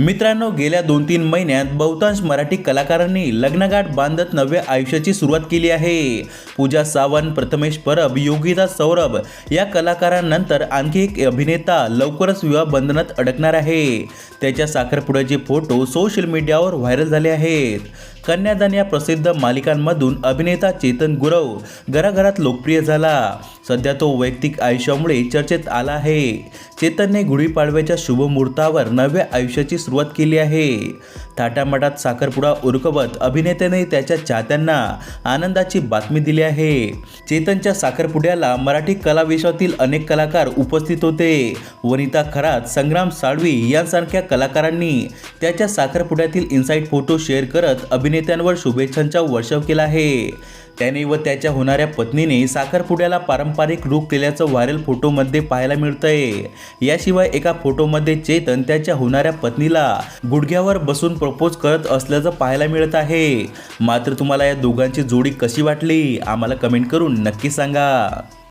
मित्रांनो गेल्या दोन तीन महिन्यात बहुतांश मराठी कलाकारांनी लग्नगाठ बांधत नव्या आयुष्याची सुरुवात केली आहे. पूजा सावंत प्रथमेश परब योगिता सौरभ या कलाकारांनंतर आणखी एक अभिनेता लवकरच विवाह बंधनात अडकणार आहे. त्याच्या साखरपुड्याचे फोटो सोशल मीडियावर व्हायरल झाले आहेत. कन्यादान या प्रसिद्ध मालिकांमधून अभिनेता चेतन गुरव घराघरात लोकप्रिय झाला. सध्या तो वैयक्तिक आयुष्यामुळे चर्चेत आला आहे. चेतनने गुढीपाडव्याच्या शुभमुहूर्तावर नव्या आयुष्याची सुरुवात केली आहे. थाटामाटात साखरपुडा उरकवत अभिनेत्याने त्याच्या चाहत्यांना आनंदाची बातमी दिली आहे. चेतनच्या साखरपुड्याला मराठी कलाविश्वातील अनेक कलाकार उपस्थित होते. वनिता खरात संग्राम साळवी यांसारख्या कलाकारांनी त्याच्या साखरपुड्यातील इन्साईट फोटो शेअर करत अभिनेत्यांवर शुभेच्छांचा वर्षाव केला आहे. त्याने व त्याच्या होणाऱ्या पत्नीने साखरपुड्याला पारंपरिक रूप केल्याचं व्हायरल फोटोमध्ये पाहायला मिळतंय. याशिवाय एका फोटोमध्ये चेतन त्याच्या होणाऱ्या पत्नीला गुडघ्यावर बसून प्रपोज करत असल्याचं पाहायला मिळत आहे. मात्र तुम्हाला या दोघांची जोडी कशी वाटली? आम्हाला कमेंट करून नक्की सांगा.